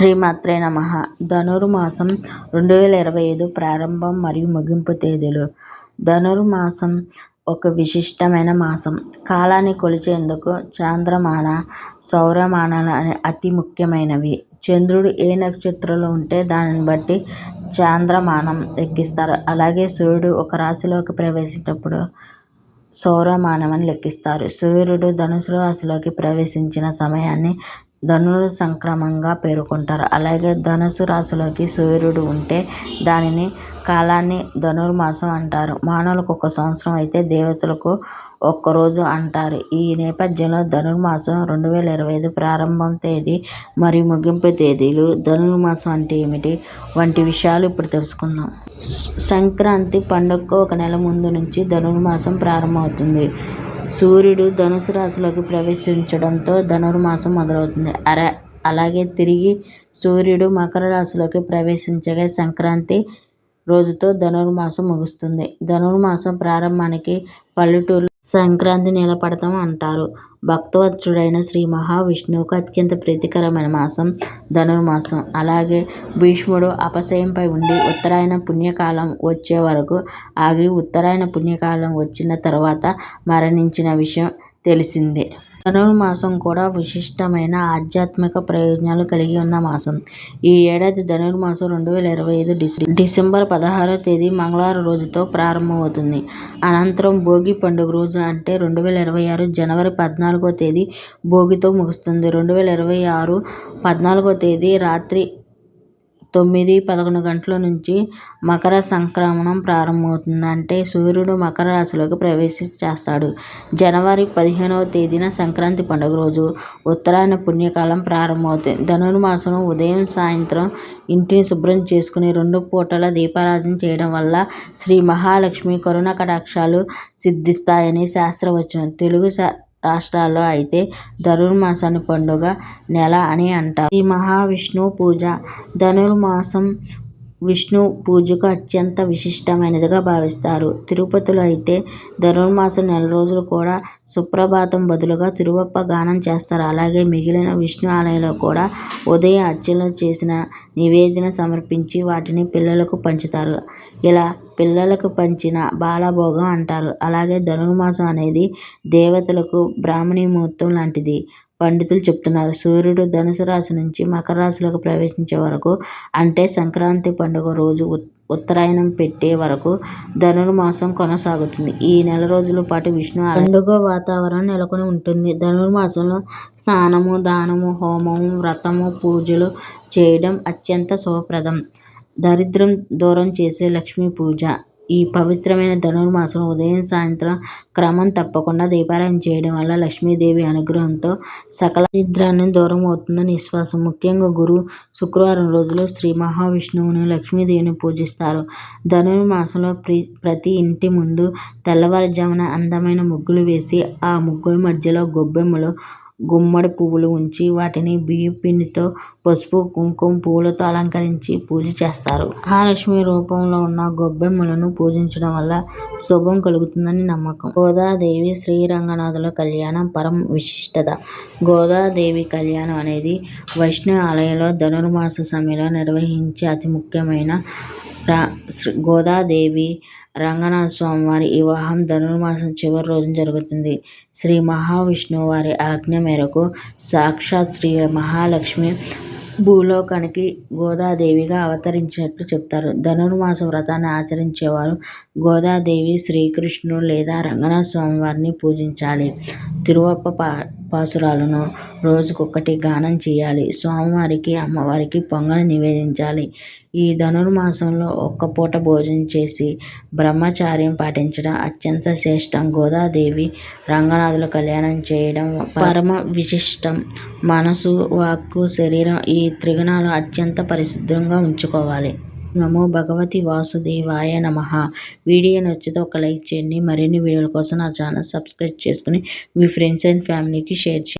శ్రీమాత్రే నమ. ధనుర్మాసం రెండు వేల ఇరవై ఐదు ప్రారంభం మరియు ముగింపు తేదీలు. ధనుర్మాసం ఒక విశిష్టమైన మాసం. కాలాన్ని కొలిచేందుకు చాంద్రమాన సౌరమానాలు అనే అతి ముఖ్యమైనవి. చంద్రుడు ఏ నక్షత్రంలో ఉంటే దానిని బట్టి చాంద్రమానం లెక్కిస్తారు. అలాగే సూర్యుడు ఒక రాశిలోకి ప్రవేశించినప్పుడు సౌరమానం అని లెక్కిస్తారు. సూర్యుడు ధనుసు రాశిలోకి ప్రవేశించిన సమయాన్ని ధనుర్ సంక్రమంగా పేర్కొంటారు. అలాగే ధనుసు రాశిలోకి సూర్యుడు ఉంటే దానిని కాలాన్ని ధనుర్మాసం అంటారు. మానవులకు ఒక సంవత్సరం అయితే దేవతలకు ఒక్కరోజు అంటారు. ఈ నేపథ్యంలో ధనుర్మాసం రెండు వేల ఇరవై ఐదు ప్రారంభం తేదీ మరియు ముగింపు తేదీలు ధనుర్మాసం అంటే ఏమిటి వంటి విషయాలు ఇప్పుడు తెలుసుకుందాం. సంక్రాంతి పండుగకు ఒక నెల ముందు నుంచి ధనుర్మాసం ప్రారంభమవుతుంది. సూర్యుడు ధనుసు రాశిలోకి ప్రవేశించడంతో ధనుర్మాసం మొదలవుతుంది. అర అలాగే తిరిగి సూర్యుడు మకర రాశిలోకి ప్రవేశించగా సంక్రాంతి రోజుతో ధనుర్మాసం ముగుస్తుంది. ధనుర్మాసం ప్రారంభానికి పల్లెటూరు సంక్రాంతి నిలపడతాం అంటారు. భక్తవత్సుడైన శ్రీ మహావిష్ణువుకు అత్యంత ప్రీతికరమైన మాసం ధనుర్మాసం. అలాగే భీష్ముడు అపశయంపై ఉండి ఉత్తరాయణ పుణ్యకాలం వచ్చే వరకు ఆగి ఉత్తరాయణ పుణ్యకాలం వచ్చిన తర్వాత మరణించిన విషయం తెలిసిందే. ధనుర్మాసం కూడా విశిష్టమైన ఆధ్యాత్మిక ప్రయోజనాలు కలిగి ఉన్న మాసం. ఈ ఏడాది ధనుర్మాసం రెండు వేల ఇరవై ఐదు డిసెంబర్ పదహారో తేదీ మంగళవారం రోజుతో ప్రారంభమవుతుంది. అనంతరం భోగి పండుగ రోజు అంటే రెండు వేల ఇరవై ఆరు జనవరి పద్నాలుగో తేదీ భోగితో ముగుస్తుంది. రెండు వేల ఇరవై ఆరు పద్నాలుగో తేదీ రాత్రి తొమ్మిది పదకొండు గంటల నుంచి మకర సంక్రమణం ప్రారంభమవుతుంది. అంటే సూర్యుడు మకర రాశిలోకి ప్రవేశించేస్తాడు. జనవరి పదిహేనవ తేదీన సంక్రాంతి పండుగ రోజు ఉత్తరాయణ పుణ్యకాలం ప్రారంభమవుతుంది. ధనుర్మాసం ఉదయం సాయంత్రం ఇంటిని శుభ్రం చేసుకుని రెండు పూటల దీపారాధన చేయడం వల్ల శ్రీ మహాలక్ష్మి కరుణ కటాక్షాలు సిద్ధిస్తాయని శాస్త్రవచనం. తెలుగు శా రాష్ట్రాల్లో అయితే ధనుర్మాసాన్ని పండుగ నెల అని అంటారు. ఈ మహావిష్ణువు పూజ ధనుర్మాసం విష్ణు పూజకు అత్యంత విశిష్టమైనదిగా భావిస్తారు. తిరుపతిలో అయితే ధనుర్మాసం నెల రోజులు కూడా సుప్రభాతం బదులుగా తిరువప్ప గానం చేస్తారు. అలాగే మిగిలిన విష్ణు ఆలయాల్లో కూడా ఉదయం అర్చనలు చేసిన నివేదన సమర్పించి వాటిని పిల్లలకు పంచుతారు. ఇలా పిల్లలకు పంచిన బాలభోగం అంటారు. అలాగే ధనుర్మాసం అనేది దేవతలకు బ్రాహ్మణీ ముహూర్తం లాంటిది. పండితులు చెప్తున్నారు. సూర్యుడు ధనుసు రాశి నుంచి మకర రాశిలోకి ప్రవేశించే వరకు అంటే సంక్రాంతి పండుగ రోజు ఉత్తరాయణం పెట్టే వరకు ధనుర్మాసం కొనసాగుతుంది. ఈ నెల రోజుల పాటు విష్ణు పండుగ వాతావరణం నెలకొని ఉంటుంది. ధనుర్మాసంలో స్నానము దానము హోమము వ్రతము పూజలు చేయడం అత్యంత శుభప్రదం. దరిద్రం దూరం చేసే లక్ష్మీ పూజ. ఈ పవిత్రమైన ధనుర్మాసం ఉదయం సాయంత్రం క్రమం తప్పకుండా దీపారాయణ చేయడం వల్ల లక్ష్మీదేవి అనుగ్రహంతో సకల దరిద్రాన్ని దూరం అవుతుందని విశ్వాసం. ముఖ్యంగా గురు శుక్రవారం రోజులో శ్రీ మహావిష్ణువుని లక్ష్మీదేవిని పూజిస్తారు. ధనుర్మాసంలో ప్రతి ఇంటి ముందు తెల్లవారుజామున అందమైన ముగ్గులు వేసి ఆ ముగ్గుల మధ్యలో గొబ్బెమ్మలు గుమ్మడి పువ్వులు ఉంచి వాటిని బియ్యం పిండితో పసుపు కుంకుమ పువ్వులతో అలంకరించి పూజ చేస్తారు. మహాలక్ష్మి రూపంలో ఉన్న గొబ్బెమ్మలను పూజించడం వల్ల శుభం కలుగుతుందని నమ్మకం. గోదాదేవి శ్రీరంగనాథుల కళ్యాణం పరం విశిష్టత. గోదాదేవి కళ్యాణం అనేది వైష్ణవ ఆలయంలో ధనుర్మాస సమయంలో నిర్వహించే అతి ముఖ్యమైన గోదాదేవి రంగనాథ స్వామివారి వివాహం ధనుర్మాసం చివరి రోజున జరుగుతుంది. శ్రీ మహావిష్ణువు వారి ఆజ్ఞ మేరకు సాక్షాత్ శ్రీ మహాలక్ష్మి భూలోకానికి గోదాదేవిగా అవతరించినట్లు చెప్తారు. ధనుర్మాస వ్రతాన్ని ఆచరించేవారు గోదాదేవి శ్రీకృష్ణుడు లేదా రంగనాథ స్వామి వారిని పూజించాలి. తిరువప్ప పా పాసురాలను రోజుకొకటి గానం చేయాలి. స్వామివారికి అమ్మవారికి పొంగని నివేదించాలి. ఈ ధనుర్మాసంలో ఒక్క పూట భోజనం చేసి బ్రహ్మచార్యం పాటించడం అత్యంత శ్రేష్టం. గోదాదేవి రంగనాథుల కళ్యాణం చేయడం పరమ విశిష్టం. మనసు వాక్కు శరీరం ఈ త్రిగుణాలు అత్యంత పరిశుద్ధంగా ఉంచుకోవాలి. నమో భగవతి వాసుదేవాయ నమ. వీడియో నచ్చితే ఒక లైక్ చేయండి. మరిన్ని వీడియోల కోసం నా ఛానల్ సబ్స్క్రైబ్ చేసుకుని మీ ఫ్రెండ్స్ అండ్ ఫ్యామిలీకి షేర్ చేయండి.